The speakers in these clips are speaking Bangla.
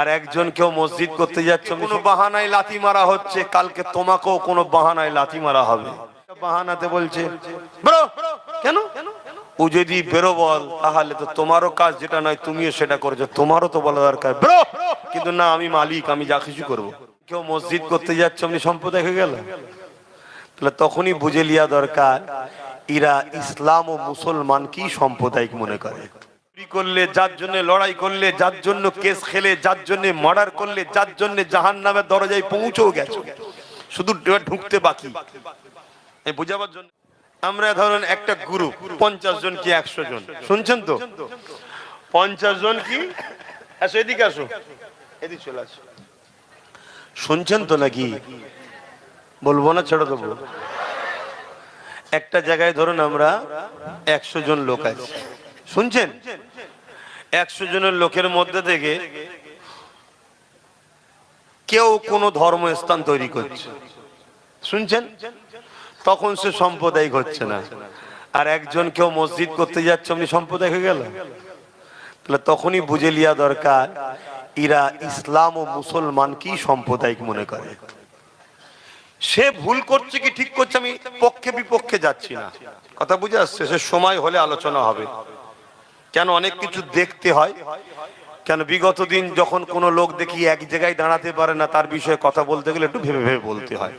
আর একজন কেউ মসজিদ করতে যাচ্ছে কোনো বাহানায় লাথি মারা হচ্ছে, কালকে তোমাকেও কোনো বাহানায় লাথি মারা হবে। বাহানাতে বলছে কেন? ও যদি বেরো বল, তাহলে তো তোমারও কাজ যেটা নয়, তুমিও সেটা করেছ, তোমারও তো বলা দরকার। কিন্তু না, আমি মালিক, আমি যা কিছু করব। কেউ মসজিদ করতে যাচ্ছে, আপনি সম্পদ দেখে গেল তাহলে তখনই বুঝে লিয়া দরকার, এরা ইসলাম ও মুসলমান কি সাম্প্রদায়িক মনে করে? করলে, যার জন্য লড়াই করলে, যার জন্য কেস খেলে, যার জন্য মার্ডার করলে, যার জন্য জাহান নামের দরজায় পৌঁছেও গেছে। শুধু ঢুকতে বাকি। বুঝাবার জন্য আমরা ধরেন একটা গ্রুপ পঞ্চাশ জন কি একশো জন? শুনছেন তো? পঞ্চাশ জন কি? আসো, এদিকে আসো। এদিকে চলে আসো। শুনছেন তো নাকি? বলব না, ছেড়ে দেবো। একটা জায়গায় ধরুন আমরা একশো জন লোক আছে। শুনছেন? একশো জনের লোকের মধ্যে থেকে কেউ কোনো ধর্মস্থান তৈরি করছে। শুনছেন? তখন সে সম্প্রদায়িক হচ্ছে না। আর একজন কেউ মসজিদ করতে যাচ্ছে, আপনি সম্প্রদায় হয়ে গেল তাহলে তখনই বুঝে লিয়া দরকার, এরা ইসলাম ও মুসলমান কি সাম্প্রদায়িক মনে করে? সে ভুল করছে কি ঠিক করছে আমি পক্ষে বিপক্ষে যাচ্ছি না। কথা বুঝে আসছে, সে সময় হলে আলোচনা হবে। কেন অনেক কিছু দেখতে হয়? কেন বিগত দিন যখন কোনো লোক দেখি এক জায়গায় দাঁড়াতে পারে না, তার বিষয়ে কথা বলতে গেলে একটু ভেবে ভেবে বলতে হয়।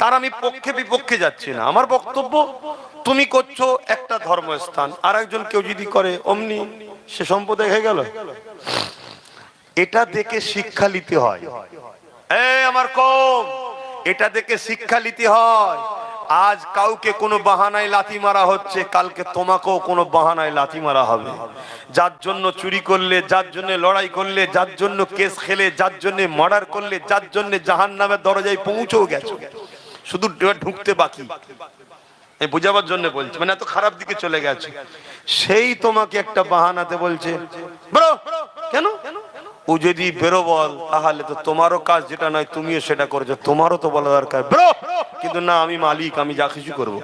তার আমি পক্ষে বিপক্ষে যাচ্ছি না। আমার বক্তব্য, তুমি করছ একটা ধর্মস্থান আর একজন কেউ যদি করে, অমনি সে সম্প্রদায় হয়ে গেল? এটা দেখে শিক্ষা নিতে হয়। আমার কম, এটা দেখে শিক্ষা নিতে হয়। আজ কাউকে কোনো বাহানায় লাথি মারা হচ্ছে, কালকে তোমাকেও কোনো বাহানায় লাথি মারা হবে। যার জন্য চুরি করলে, যার জন্য লড়াই করলে, যার জন্য কেস খেলে, যার জন্য মার্ডার করলে, যার জন্য জাহান নামের দরজায় পৌঁছেও গেছো। শুধু ঢুকতে বাকি। এই বুঝাবার জন্য বলছি মানে এত খারাপ দিকে চলে গেছে। সেই তোমাকে একটা বাহানাতে বলছে কেন? ও যদি বেরো বল তাহলে তো তোমারও কাজ যেটা নয়, তুমিও সেটা করেছ, তোমারও তো বলা দরকার। ব্রো কিন্তু না, আমি মালিক, আমি যা কিছু করব।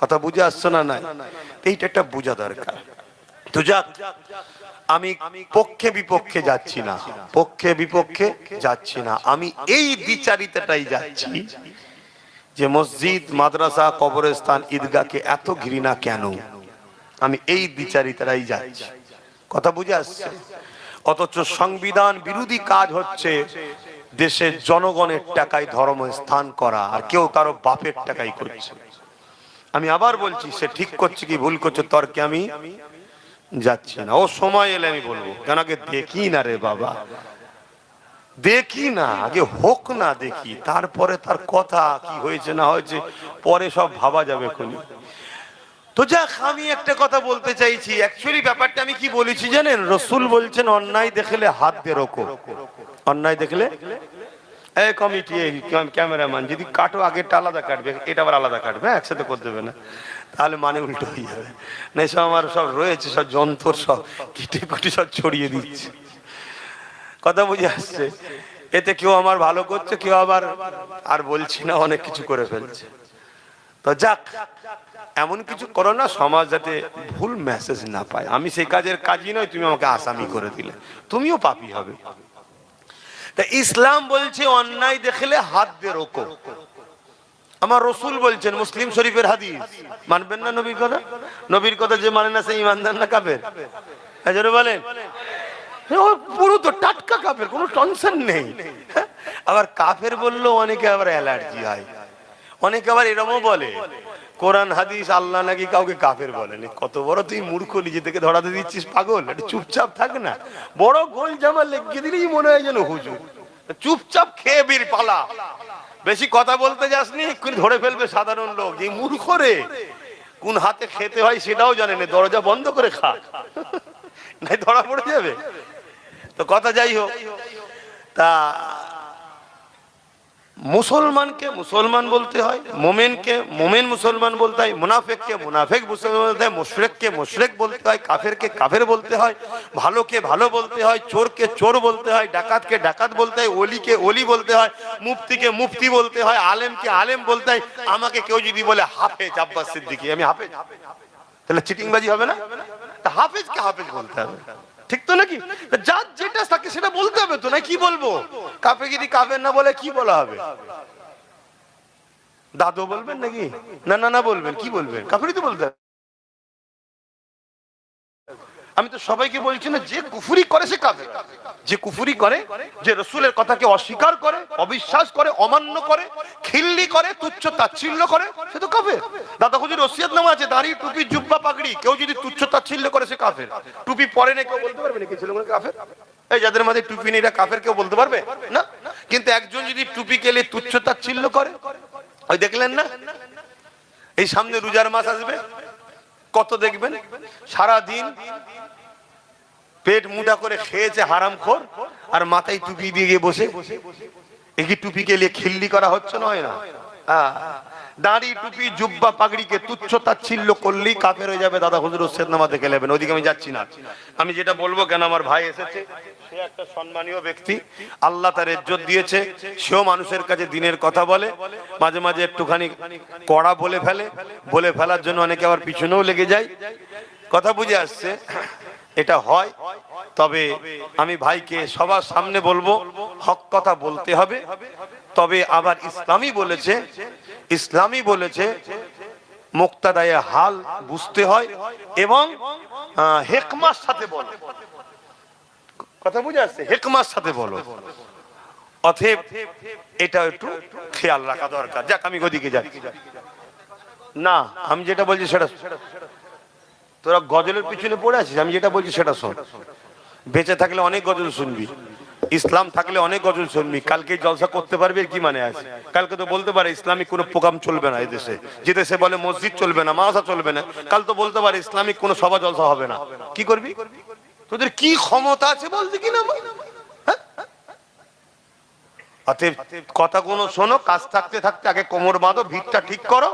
কথা বুঝে আসছে না নাই? এইটা একটা বোঝা দরকার। তো যাক, আমি পক্ষে বিপক্ষে যাচ্ছি না। পক্ষে বিপক্ষে যাচ্ছি না। আমি এই বিচারিতাটাই যাচ্ছি যে মসজিদ, মাদ্রাসা, কবরস্থান, ঈদগাহকে এত ঘৃণা কেন? আমি এই বিচারিতারাই যাচ্ছি। কথা বুঝে আসছে? অথচ সংবিধান বিরোধী কাজ হচ্ছে দেশের জনগণের টাকায় ধর্ম স্থান করা আর কেউ কারও বাপের টাকায় করছে। আমি আবার বলছি, সে ঠিক করছে কি ভুল করছে তর্কে আমি যাচ্ছি না। ও সময় এলে আমি বলব, কেন আগে দেখি না রে বাবা। দেখি না, আগে হোক না দেখি, তারপরে তার কথা কি হয়েছে না হয়েছে, পরে সব ভাবা যাবে খুনি। তো যাক আমি একটা কথা বলতে চাইছি। অ্যাকচুয়ালি ব্যাপারটা আমি কি বলেছি জানেন? রসুল বলছেন অন্যায় দেখলে হাত রোকো। অন্যায় দেখলে? কমিটি ক্যামেরাম্যান যদি কাটো আগেরটা আলাদা কাটবে। এটা আবার আলাদা কাটবে। হ্যাঁ, একসাথে করে দেবে না। তাহলে মানে যাবে। না আমার সব রয়েছে সব সব সব ছড়িয়ে দিচ্ছে। কথা বুঝে আসছে? এতে কেউ আমার ভালো করছে কেউ আবার আর বলছি না অনেক কিছু করে ফেলছে। তো যাক, এমন কিছু করো না, সমাজ যাতে ভুল মেসেজ না পায়। আমি সেই কাজের কাজই নয় তুমি আমাকে আসামি করে দিলে। তুমিও পাপি হবে। তা ইসলাম বলছে, অন্যায় দেখলে হাত দিয়ে রোকো। আমার রসুল বলছেন, মুসলিম শরীফের হাদিস। মানবেন না নবীর কথা? নবীর কথা যে মানে না, সেই ইমানদার না কাবের হাজারে বলেন। পুরো তো টাটকা কাপের কোনো টেনশন নেই। আবার কাফের বললেও অনেকে আবার অ্যালার্জি হয়। অনেকে আবার এরমও বলে, কোরআন, হাদিস, আল্লাহ নাকি কাউকে কাফের বলেনি। কত বড় তুই মূর্খ, নিজে থেকে ধরাতে দিচ্ছিস পাগল, একটু চুপচাপ থাক না। বড় গোল জামা লেগে দিলেই মনে হয় যেন হুজুর। চুপচাপ খেয়ে বীর পালা। বেশি কথা বলতে যাসনি, এক্ষুনি ধরে ফেলবে সাধারণ লোক। যে মূর্খ রে, কোন হাতে খেতে হয় সেটাও জানে না, দরজা বন্ধ করে খা। নাই ধরা পড়ে যাবে। তো কথা যাই হোক, তা মুসলমানকে মুসলমান বলতে হয় মোমেনকে মোমেন মুসলমান বলতে হয় মুনাফেককে মুনাফেক মুসলমান বলতে হয় মুশরেককে মুশরেক বলতে হয় কাফেরকে কাফের বলতে হয় ভালোকে ভালো বলতে হয় চোরকে চোর বলতে হয় ডাকাতকে ডাকাত বলতে হয় অলিকে অলি বলতে হয় মুফতিকে মুফতি বলতে হয় আলেমকে আলেম বলতে হয় আমাকে কেউ যদি বলে হাফেজ আব্বাস সিদ্দিকি আমি হাফেজ তাহলে চিটিংবাজি হবে না হাফেজকে হাফেজ বলতে হবে ঠিক তো নাকি? যার যেটা তাকে সেটা বলতে হবে তো, না কি বলব? কাপে গিরি কাপের না বলে, কি বলা হবে? দাদু বলবেন নাকি? না না না বলবেন, কি বলবেন? কাপড়ি তো বলতে আমি তো সবাইকে বলছি না, যে কুফুরি করে সে কাফের। যে কুফুরি করে, যে রসুলের কথাকে অস্বীকার করে, অবিশ্বাস করে, অমান্য করে, খিল্লি করে, তুচ্ছ তাচ্ছিল্য করে, সে তো কাফের। দাদা হুজুর, রসিয়াত নামা আছে দাঁড়িয়ে টুপি, জুব্বা, পাগড়ি, কেউ যদি তুচ্ছ তাচ্ছিল্য করে, সে কাফের। টুপি পরে না কেউ বলতে পারবে নাকি ছেলেগুলো কাফের? এই যাদের মাঝে টুপি নেই কাফের, কেউ বলতে পারবে? না? কিন্তু একজন যদি টুপি কেলে তুচ্ছ তাচ্ছিল্য করে, ওই দেখলেন না? এই সামনে রোজার মাস আসবে কত দেখবেন সারা দিন পেট মুটা করে খেয়েছে হারাম খোর আর মাথায় টুপি দিয়ে বসে বসে কি টুপিকে নিয়ে খিল্লি করা হচ্ছে না হয় না। দাড়ি, টুপি, জুব্বা, পাগড়িকে তুচ্ছ তাচ্ছিল্য করলেই কাফের হয়ে যাবে। দাদা হুজুর সেদ নামা দেখে নেবেন ওইদিকে আমি যাচ্ছি না। আমি যেটা বলব, কেন আমার ভাই এসেছে? সে একটা সম্মানীয় ব্যক্তি, আল্লাহ তার দিয়েছে, সেও মানুষের কাছে দিনের কথা বলে, মাঝে মাঝে একটুখানি কড়া বলে ফেলে, বলে ফেলার জন্য অনেকে পিছনেও লেগে যায়। কথা বুঝে আসছে, এটা হয়। তবে আমি ভাইকে সবার সামনে বলব, হক কথা বলতে হবে। তবে আবার ইসলামই বলেছে ইসলামই বলেছে, মুক্তাদায়ে হাল বুঝতে হয় এবং হেকমার সাথে বলো। কথা বুঝে আসছে? হেকমার সাথে বলো। অথেব এটা একটু খেয়াল রাখা দরকার। যাক, আমি ওদিকে যাচ্ছি। না, আমি যেটা বলছি সেটা তোরা গজলের পিছনে পড়ে আছিস, আমি যেটা বলছি সেটা শোন। বেঁচে থাকলে অনেক গজল শুনবি। ইসলাম থাকলে অনেক গজল শুনবি। কালকে জলসা করতে পারবি কি মানে আছে? কালকে তো বলতে পারে ইসলামিক কোনো প্রোগ্রাম চলবে না দেশে। যে দেশে বলে মসজিদ চলবে না মাসা চলবে না, কাল তো বলতে পারে ইসলামিক কোনো সভা জলসা হবে না। কি করবি? তোদের কি ক্ষমতা আছে বলতে কি না? হ্যাঁ? অতএব কথাগুলো শোনো, কাজ থাকতে থাকতে আগে কোমর বাঁধো, ভিতটা ঠিক করো,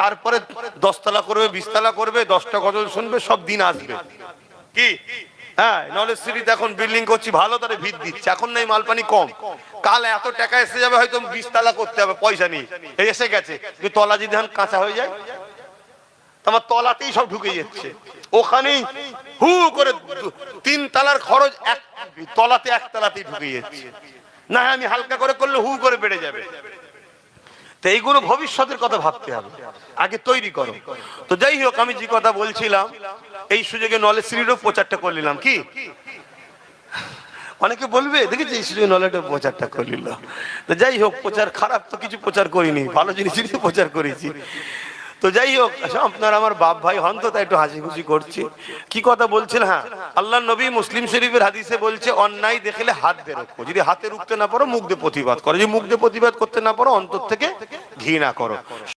তারপরে দশতলা করবে, বিশতলা করবে, দশটা গজল শুনবে, সব দিন আসবে। কি? হ্যাঁ সিটিতে এখন করছি, ভালো দিচ্ছে। এখন মালপানি কম। কাল এত টাকা এসে যাবে, হয়তো করতে হবে, পয়সা এই এসে গেছে। তলা যদি কাঁচা হয়ে যায় তোমার তলাতেই সব ঢুকে যাচ্ছে। ওখানেই হু করে তিন তালার খরচ এক তলাতে এক তালাতেই ঢুকে যাচ্ছে। না আমি হালকা করে করলে হু করে বেড়ে যাবে। তো এইগুলো ভবিষ্যতের কথা ভাবতে হবে। আগে তৈরি করো। তো যাই হোক, আমি যে কথা বলছিলাম এই সুযোগে নলেজ সিটিরও প্রচারটা করে নিলাম কি? অনেকে বলবে দেখেছি এই সুযোগে নলেজের প্রচারটা করে নিল। যাই হোক প্রচার খারাপ তো কিছু প্রচার করিনি ভালো জিনিসই প্রচার করেছি। তো যাই হোক আচ্ছা, আপনার আমার বাপ ভাই হন তো তাই একটু হাসি খুশি করছি। কি কথা বলছেন? হ্যাঁ আল্লাহ নবী মুসলিম শরীফের হাদিসে বলছে অন্যায় দেখলে হাত বেরোকো যদি হাতে রুখতে না পারো মুখ দিয়ে প্রতিবাদ করো। যদি মুখ দিয়ে প্রতিবাদ করতে না পারো অন্তর থেকে ঘৃণা করো।